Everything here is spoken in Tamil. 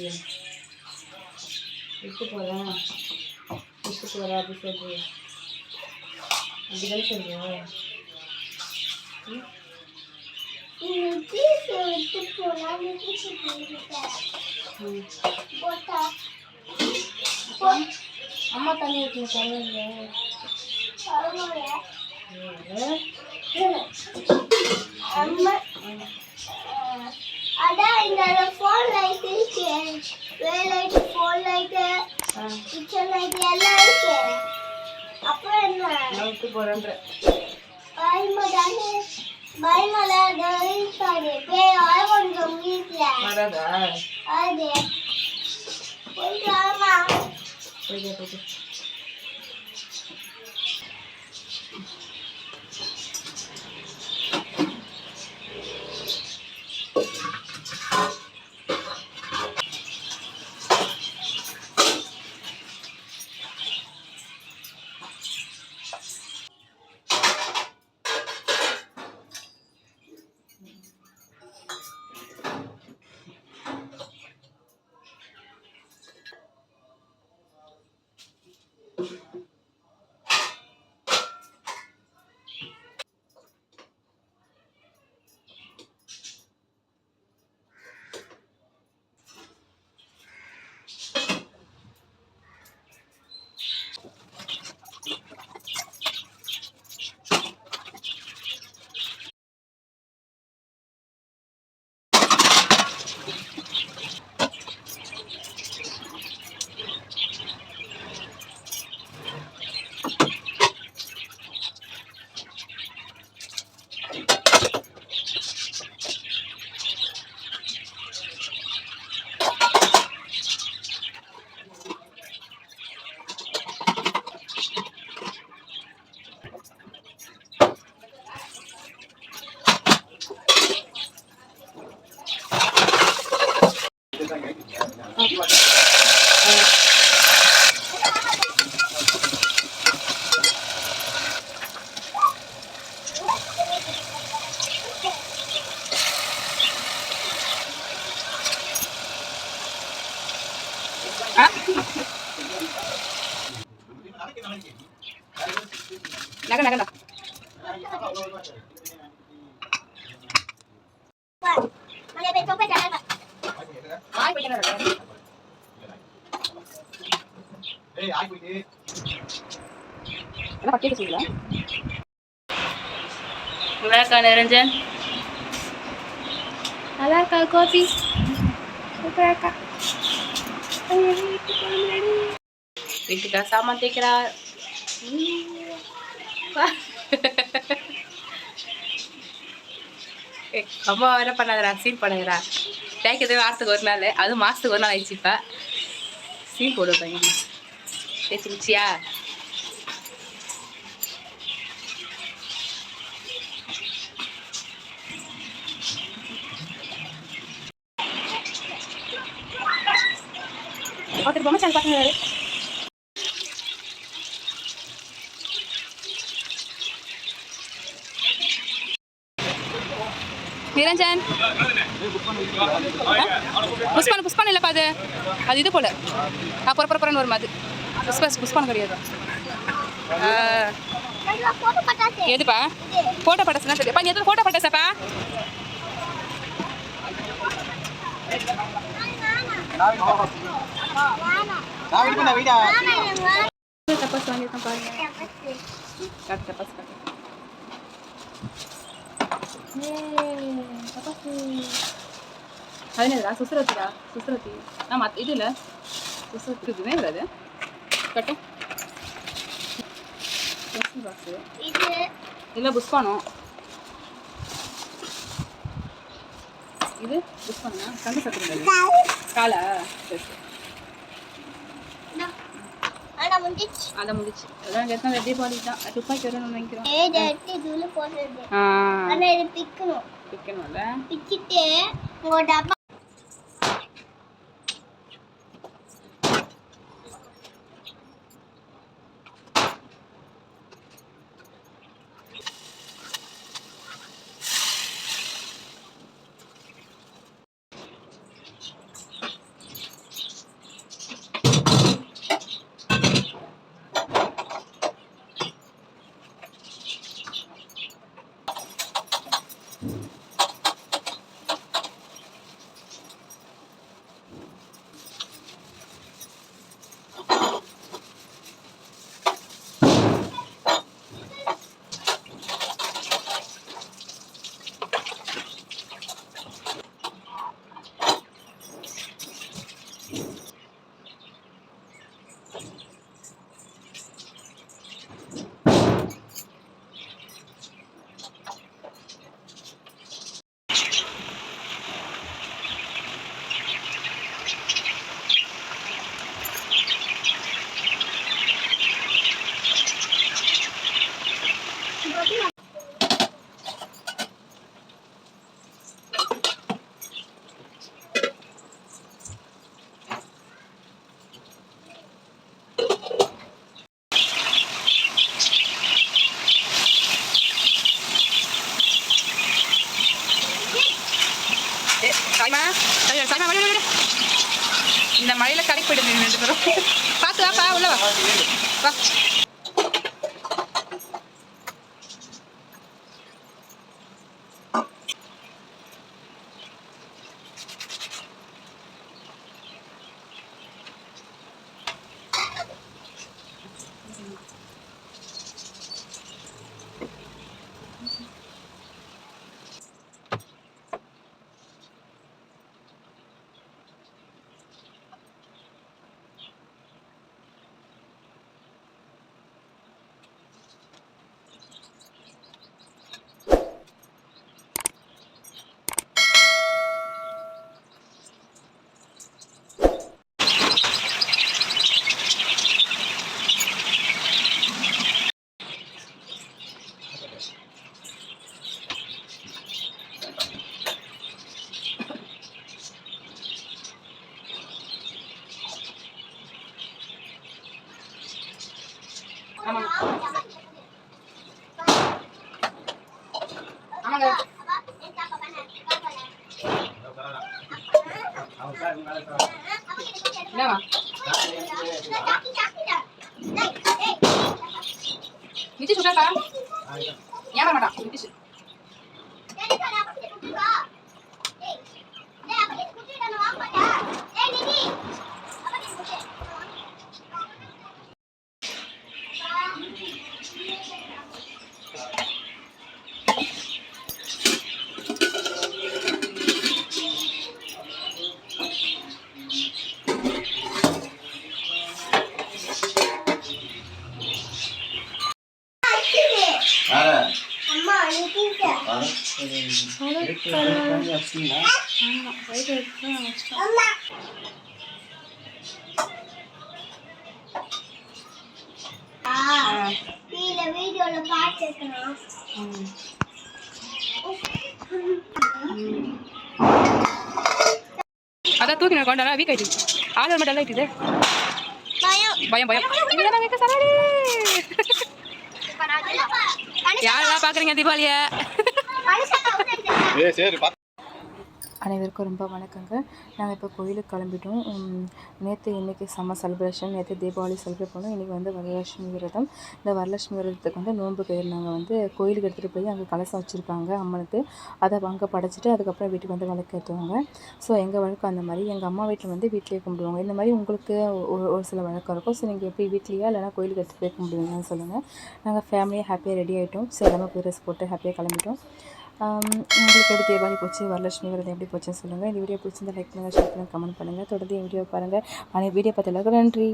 दिया। इसको खोला ना इसको खोला अभी कर दिया। अभी गल कर दिया है। मुझे तो खोला मुझे सिखाया बोटा अम्मा तनी इतनी चाहिए है। अम्मा अम्मा। அதான் இந்த ஃபோன் லைட் இருக்கு வே லைட் ஃபோன் லைட் ஆ. கிச்சன் லைட் எல்லாம் இருக்கு. அப்புறம் என்ன? நான் விட்டு போகிறேன்ற பயமா தானே பயமால இருக்காது பேய் ஆழ்வங்க வீட்டுல வராதா? அது. போயிட்டு வாமா போய்ட்டு போய்ட்டு நல்லா இருக்கா நிரஞ்சன் நல்லா இருக்கா கோபி சூப்பரா இருக்கா வீட்டுக்கா சாமான் தேய்க்கிறா அம்மா வேற பண்ணாதடா சீன் பண்ணாதடா. தேய்க்கிறது வாரத்துக்கு ஒரு நாள் அது மாதத்துக்கு ஒரு நாள் ஆயிடுச்சு இப்போ. சீன் போடு பையன். தேய்ச்சி ஒருத்தர் பொம்மை சேனல் பார்க்குறாரு நிரஞ்சன். புஷ்பான் புஷ்பான் இல்லைப்பா அது. அது இது போல. ஆ புற புறப்புறன்னு வரும் அது. புஷ்பா புஷ்பான் கிடையாது. பட்டாசு எதுப்பா? ஃபோட்டோ பட்டாசுனா தெரியுப்பா நீ எதுவும் ஃபோட்டோ பட்டாசாப்பா தப்பாஸ் வாங்கியிருக்கேன் பாருங்க. தப்பாஸ் காட்டு அது என்னதுடா சுசுரத்திடா சுசுரத்தி ஆமா இது இல்லை சுசுரத்தி இதுவே இல்லை கட்டு பாக்ஸு இது இல்லை புஷ்பானம் இது புஷ்பானா கண்டு சத்துருங்க காலா சரி சரி ஆனா முடிச்சு. அதை முடிச்சு. அதான் எத்தனை வெட்டி பாடி தான். துப்பாக்கி வரணும்னு நினைக்கிறோம். இதுல போடுறது. ஆனா இது பிக்கணும். வைக்கணும்ல பிச்சிட்டு உங்க டப்பா மழையில கடைக்கு போயிட்டு ரெண்டு பேரும் பார்த்து வாப்பா உள்ள வா. வா. ஆமாங்க ஆமாங்க என்னவா நிதிஷ் உட்காருப்பா ஏன் மாட்டான் நிதிஷ் கீழே வீடியோல பாத்துக்கணும் அதான் தூக்கி நான் கொண்டாடா வீக் ஆயிடுச்சு ஆள் மட்டும் ஆயிட்டுது பயம். பயம் பயம். யாரெல்லாம் பாக்குறீங்க தீபாவளிய? சரி அனைவருக்கும் ரொம்ப வணக்கங்க. நாங்கள் இப்போ கோயிலுக்கு கிளம்பிட்டோம். நேற்று இன்றைக்கி செம்ம செலிப்ரேஷன் நேற்று தீபாவளி செலிப்ரேட் பண்ணோம். இன்றைக்கி வந்து வரலட்சுமி விரதம். இந்த வரலட்சுமி விரதத்துக்கு வந்து நோன்பு போயிருந்தாங்க வந்து கோயிலுக்கு எடுத்துகிட்டு போய் அங்கே கலசம் வச்சுருப்பாங்க அம்மனுக்கு. அதை அங்கே படைச்சிட்டு அதுக்கப்புறம் வீட்டுக்கு வந்து விளக்கேற்றுவாங்க ஸோ எங்கள் வழக்கம் அந்த மாதிரி. எங்கள் அம்மா வீட்டில் வந்து வீட்டிலே கும்பிடுவாங்க. இந்த மாதிரி உங்களுக்கு ஒரு ஒரு சில வழக்கம் இருக்கும். ஸோ நீங்கள் எப்படி வீட்லேயே இல்லைனா கோயிலுக்கு எடுத்துகிட்டு போய் கும்பிடுவீங்கன்னு சொல்லுங்கள் நாங்கள் ஃபேமிலியாக ஹாப்பியாக ரெடி ஆகிட்டோம் ஸோ எல்லாமே புது ட்ரெஸ் போட்டு ஹாப்பியாக கிளம்பிட்டோம். உங்களுக்கு எப்படி தீபாவளி போச்சு? வரலட்சுமி விரதம் எப்படி போச்சுன்னு சொல்லுங்கள் இந்த வீடியோ பிடிச்சிருந்தா லைக் பண்ணுங்கள் ஷேர் பண்ணுங்கள் கமெண்ட் பண்ணுங்கள் தொடர்ந்து என் வீடியோ பாருங்கள் ஆனால் வீடியோ பார்த்து எல்லாருக்கும் நன்றி.